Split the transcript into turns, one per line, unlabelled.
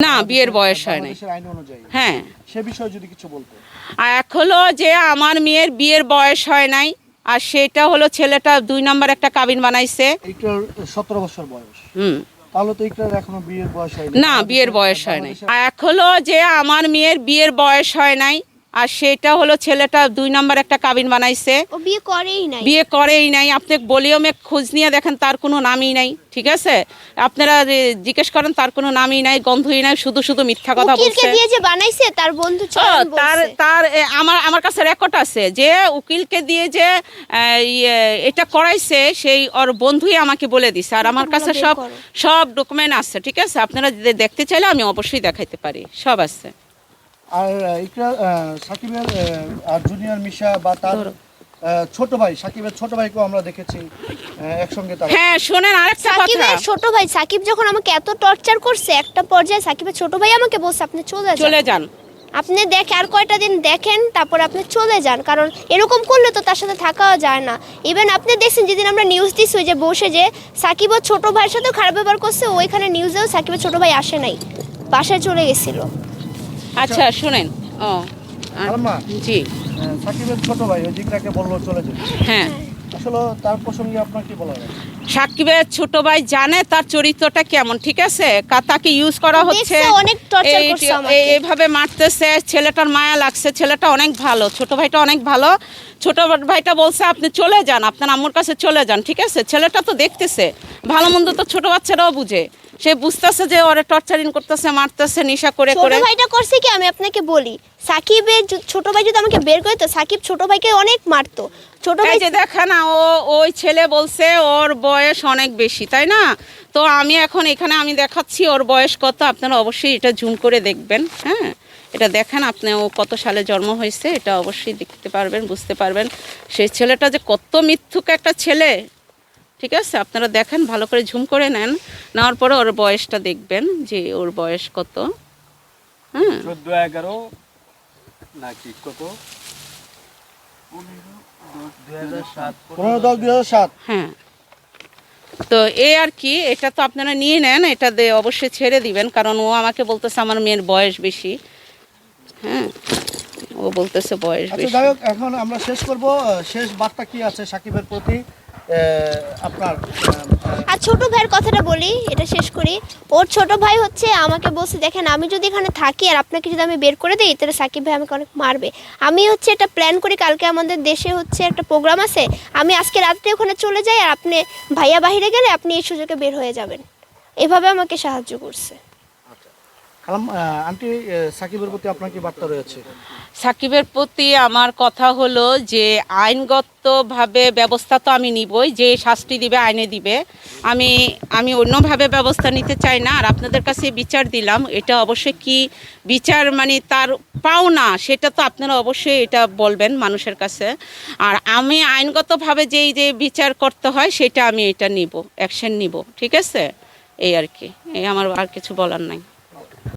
না বিয়ের বয়স হয়
অনুযায়ী।
হ্যাঁ।
সে বিষয়ে যদি কিছু বলতে।
এক হলো যে আমার মেয়ের বিয়ের বয়স হয় নাই আর সেটা হলো ছেলেটা দুই নম্বর একটা কাবিন বানাইছে।
সতেরো বছর বয়স।
হুম।
তাহলে তো এখনও বিয়ের বয়স হয়নি
না বিয়ের বয়স হয় নাই। এক হলো যে আমার মেয়ের বিয়ের বয়স হয় নাই আর সেটা হলো ছেলেটা দুই নম্বর একটা কাবিন বানাইছে।
বিয়ে করেই নাই।
বিয়ে করেই নাই। আপনি বলিওমে খোঁজ নিয়ে দেখেন তার কোনো নামই নাই ঠিক আছে? আপনারা যে জিজ্ঞেস করেন তার কোনো নামই নাই গন্ধই নাই শুধু শুধু মিথ্যা কথা বলছে।
দিয়ে যে বানাইছে তার বন্ধু
তার তার আমার আমার কাছে রেকর্ড আছে যে উকিলকে দিয়ে যে ইয়ে, এটা করাইছে সেই ওর বন্ধুই আমাকে বলে দিছে। আর আমার কাছে সব সব ডকুমেন্ট আছে ঠিক আছে? আপনারা যদি দেখতে চাইলে আমি অবশ্যই দেখাইতে পারি। সব আছে।
আর ইকরা সাকিবের আর জুনিয়র মিশা বা তার ছোট ভাই সাকিবের ছোট ভাইকেও আমরা দেখেছি একসঙ্গে তারা।
হ্যাঁ শোনেন আরেকটা কথা।
সাকিবের ছোট ভাই সাকিব যখন আমাকে এত টর্চার করছে একটা পর্যায়ে সাকিবের ছোট ভাই আমাকে বলছে আপনি চলে যান।
চলে যান।
আপনি দেখে আর কয়টা দিন দেখেন তারপর আপনি চলে যান। কারণ এরকম করলে তো তার সাথে থাকাও যায় না। ইভেন আপনি দেখছেন যেদিন আমরা নিউজ দিচ্ছি ওই যে বসে যে সাকিব ওর ছোট ভাইয়ের সাথেও খারাপ ব্যবহার করছে ওইখানে নিউজেও সাকিবের ছোট ভাই আসে নাই বাসায় চলে গেছিল।
আচ্ছা শুনেন। ও জি।
সাকিবের ছোট ভাই ওই বলল চলে যেতে।
হ্যাঁ।
আসলে তার প্রসঙ্গে আপনার কি বলা
সাকিবের ছোট ভাই জানে তার চরিত্রটা কেমন ঠিক আছে? তাকে ইউজ করা হচ্ছে। এইভাবে মারতেছে ছেলেটার মায়া লাগছে ছেলেটা অনেক ভালো ছোট ভাইটা অনেক ভালো। ছোট ভাইটা বলছে আপনি চলে যান আপনার আম্মুর কাছে চলে যান ঠিক আছে? ছেলেটা তো দেখতেছে ভালো মন্দ তো ছোট বাচ্চারাও বুঝে। সে বুঝতেছে যে ওরে টর্চারিং করতেছে মারতেছে নেশা করে
ছোট
করে।
ভাইটা করছে কি আমি আপনাকে বলি সাকিবের ছোট ভাই যদি আমাকে বের করে তো সাকিব ছোট ভাইকে অনেক মারতো। ছোট ভাই
যে দেখা না ও ওই ছেলে বলছে ওর বয়স অনেক বেশি তাই না? তো আমি এখন এখানে আমি দেখাচ্ছি ওর বয়স কত আপনারা অবশ্যই এটা জুম করে দেখবেন হ্যাঁ? এটা দেখেন আপনি ও কত সালে জন্ম হয়েছে এটা অবশ্যই দেখতে পারবেন বুঝতে পারবেন। সেই ছেলেটা যে কত মিথ্যুক একটা ছেলে ঠিক আছে? আপনারা দেখেন ভালো করে ঝুম করে নেন। নেওয়ার পরে ওর বয়সটা দেখবেন যে ওর বয়স কত। হ্যাঁ?
চোদ্দ এগারো নাকি কত?
হ্যাঁ। তো এই আর কি এটা তো আপনারা নিয়ে নেন এটা দিয়ে অবশ্যই ছেড়ে দিবেন কারণ ও আমাকে বলতেছে আমার মেয়ের বয়স বেশি। হ্যাঁ? ও বলতেছে বয়স
আচ্ছা
বেশি।
এখন আমরা শেষ করব। শেষ বার্তা কি আছে সাকিবের প্রতি? আপনার
আর ছোট ভাইয়ের কথাটা বলি, এটা শেষ করি। ওর ছোট ভাই হচ্ছে আমাকে বলছে, দেখেন, আমি যদি এখানে থাকি আর আপনাকে যদি আমি বের করে দিই, তাহলে সাকিব ভাই আমাকে অনেক মারবে। আমি হচ্ছে এটা প্ল্যান করি, কালকে আমাদের দেশে হচ্ছে একটা প্রোগ্রাম আছে। আমি আজকে রাত্রে ওখানে চলে যাই আর আপনি ভাইয়া বাহিরে গেলে আপনি এই সুযোগে বের হয়ে যাবেন। এভাবে আমাকে সাহায্য করছে।
আন্টি সাকিবের প্রতি আপনার কি বার্তা রয়েছে?
সাকিবের প্রতি আমার কথা হলো যে, আইনগতভাবে ব্যবস্থা তো আমি নিবই, যে শাস্তি দিবে আইনে দিবে। আমি আমি অন্যভাবে ব্যবস্থা নিতে চাই না, আর আপনাদের কাছে বিচার দিলাম। এটা অবশ্যই কি বিচার মানে তার পাও না সেটা তো আপনারা অবশ্যই এটা বলবেন মানুষের কাছে। আর আমি আইনগতভাবে যেই যে বিচার করতে হয়, সেটা আমি এটা নিব, অ্যাকশন নিব, ঠিক আছে? এই আর কি, এই আমার আর কিছু বলার নাই।